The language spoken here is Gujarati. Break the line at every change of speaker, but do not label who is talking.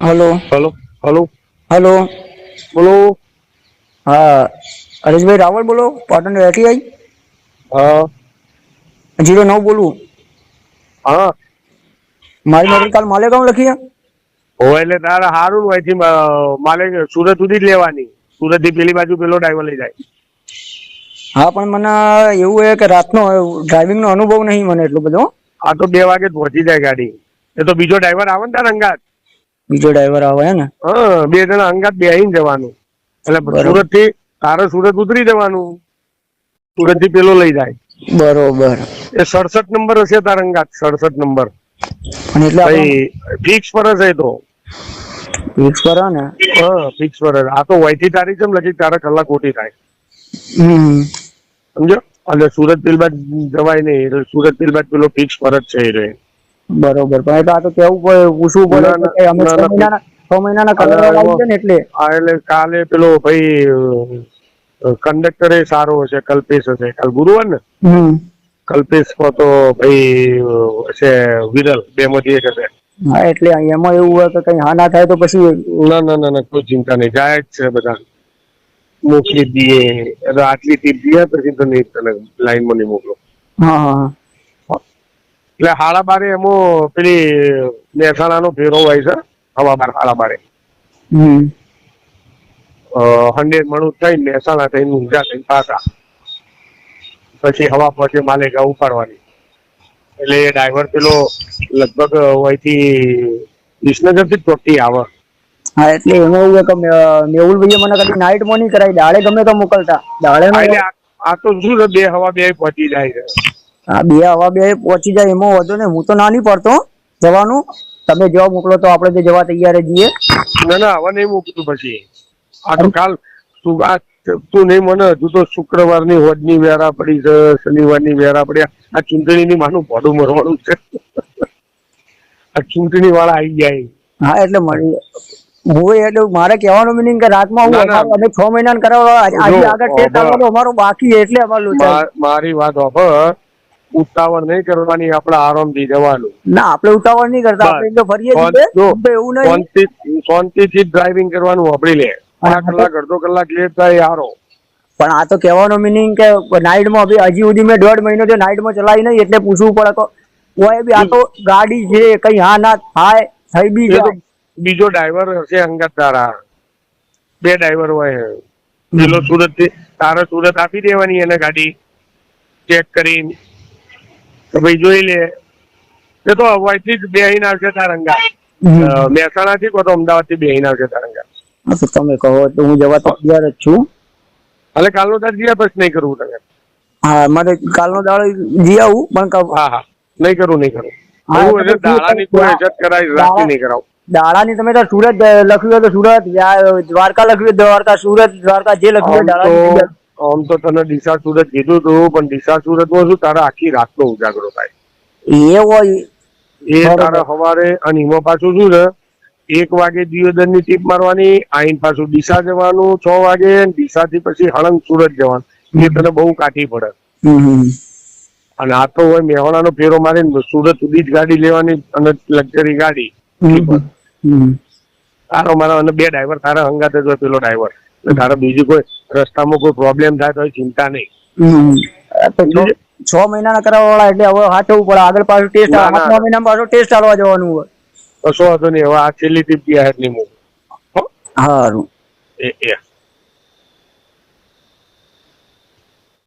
હલો.
હલો. હલો.
હલો.
બોલો.
હા. હરેશભાઈ રાવલ બોલો. પાટણ આઈ?
હા.
જીરો નવ બોલું.
હા.
મારી નોકરી કાલ માલેગાંવ લખી
હોય એટલે તારે સારું હોય છે માલે સુરત સુધી જ લેવાની. સુરતથી પેલી બાજુ પેલો ડ્રાઈવર લઈ જાય.
હા પણ મને એવું છે કે રાતનો ડ્રાઇવિંગનો અનુભવ નહીં મને એટલો બધો
આ તો બે વાગે પહોંચી જાય ગાડી. એ તો બીજો ડ્રાઈવર આવે ને તાર અંગાત.
બીજો ડ્રાઈવર આવે ને?
હા બે જણા અંગાત બેહીને જવાનું. એટલે સુરતથી તારે સુરત ઉતરી જવાનું. સુરતથી પેલો લઈ જાય.
બરોબર.
એ સડસઠ નંબર હશે તાર અંગાત સડસઠ નંબર.
પણ એટલે
ફિક્સ પર હશે તો.
ફિક્સ પર ને?
હા ફિક્સ પર આ તો વયથી તારી છે લગી તારા કલાક ઓટી થાય. સમજો? એટલે સુરત પેલબાદ જવાય નહીં એટલે સુરત પેલબાદ પેલો ફિક્સ પર જ છે એ રહે.
બરોબર. પણ એટલે આ તો કેવું પડે પૂછવું પડે. કે અમે છ. મહિનાના છ મહિનાના કલર છે ને એટલે.
હા એટલે કાલે પેલો ભાઈ કંડક્ટર એ સારો હશે કલ્પેશ હશે. કાલ ગુરુવાર ને? કલ્પેશ તો ભાઈ છે વિરલ. બે માંથી એક હશે.
હા એટલે એમાં એવું હોય કે કઈ હા ના થાય તો પછી
ના ના ના ના કોઈ ચિંતા નહીં. જાય જ છે બધા. મોકલી દઈએ. આટલી ટીપ દઈએ પછી તને લાઈનમાં નહીં મોકલો.
હા હા.
એટલે હાળા બારે એમાં પેલી મહેસાણાનો ફેરો હોય છે હવા બાર હાળા બારે હંડ્રેડ મણું થઈને મહેસાણા થઈને ઊંઝા થઈને પાછા પછી હવા પહોંચે માલેગાંવ ઉપાડવાની. એટલે એ ડ્રાઈવર પેલો લગભગ અહીંથી વિસનગરથી ચોટી આવે.
હા એટલે એમાં એવું કે મે- મેહુલ ભાઈએ મને કદી નાઇટમાં નહીં કરાવી દાડે ગમે તો મોકલતા. દાડે
આ તો શું બે હવા બે પહોંચી જાય છે.
હા બે હવા બે પહોંચી જાય એમાં વધુ ને હું તો ના નહીં પડતો જવાનું. તમે જવા મોકલો તો આપણે તો જવા તૈયાર જઈએ
ના ના આવા નહીં મોકલું પછી. આ તો કાલ તું આ તું નહીં મને હજુ તો શુક્રવારની હોજની વેરા પડી છે શનિવારની વેરા પડી આ ચૂંટણીની માનું ભોડું મરવાનું છે. આ ચૂંટણી વાળા આવી જાય
હા એટલે મળી હું એટલે મારે કહેવાનો મિનિંગ કે રાતમાં હું અમે છ મહિના કરાવવા આજે આગળ ટેસ્ટ આવવાનો અમારો બાકી એટલે અમારું
મારી વાત હોભળ ઉતાવળ નહીં કરવાની આપણે આરામથી જવાનું.
ના આપણે ઉતાવળ નહીં કરતા આપણે તો ફરીએ છીએ. એવું નહીં.
શાંતિથી ડ્રાઇવિંગ કરવાનું વાપરી લે. આ કલાક અડધો કલાક લેટ થાય હારો.
પણ આ તો કહેવાનો મિનિંગ કે નાઇટમાં બી હજી સુધી મેં દોઢ મહિનો થયો નાઇટમાં ચલાવી નહીં એટલે પૂછવું પડે તો. ઓય બી આ તો ગાડી છે કઈ હા ના થાય થઈ બી જાય.
બીજો ડ્રાઈવર હશે અંગત તારા. બે ડ્રાઈવર હોય. પેલો સુરતથી તારે સુરત આપી દેવાની એને ગાડી. ચેક કરીને. તો ભાઈ જોઈ લે. એ તો હવાઈથી જ બેહીને આવશે તારંગા. મહેસાણા થી કો તો અમદાવાદથી બેહીને આવશે તારંગા.
હા, તો તમે કહો તો હું જવા તો તૈયાર જ છું.
એટલે કાલનો તાર જીયા બસ નહીં કરવું તમે
હા મારે કાલનો દાડો જી આવું પણ
હા હા. નહીં કરવું નહીં કરું.
હા,
દાડાની કોઈ નહીં કરાવ.
દાડાની તમે સુરત લખ્યું હોય તો સુરત દ્વારકા લખ્યું દ્વારકા સુરત દ્વારકા જે લખ્યું હોય.
આમ તો તને ડીસા સુરત કીધું તું પણ ડીસા સુરતમાં શું તારા આખી રાતનો ઉજાગરો થાય?
એ હોય.
એ તારા સવારે અને એમાં પાછું શું છે? એક વાગે દિયોદરની ટીપ મારવાની આઈન પાછું ડીસા જવાનું છ વાગે ડીસા થી પછી હળંગ સુરત જવાનું. એ તને બહુ કાઠી પડે. અને આ તો હોય મેહોણાનો ફેરો મારીને સુરત સુધી જ ગાડી લેવાની અને લક્ઝરી ગાડી. તારો મારા અને બે ડ્રાઈવર તારા હંગાતે જ હોય પેલો ડ્રાઈવર તારે બીજું કોઈ રસ્તામાં કોઈ પ્રોબ્લેમ થાય તો ચિંતા નહીં.
છ- મહિના મહિનાના કરાવવા વાળા એટલે હવે હાચવવું પડે? આગળ પાછું ટેસ્ટ આઠમા મહિનામાં પાછું ટેસ્ટ ચાલવા જવાનું હોય.
કશો વાંધો નહીં. હવે આ છેલ્લી ટીપ ગયા એટલી હારું.
સારું
એ એ.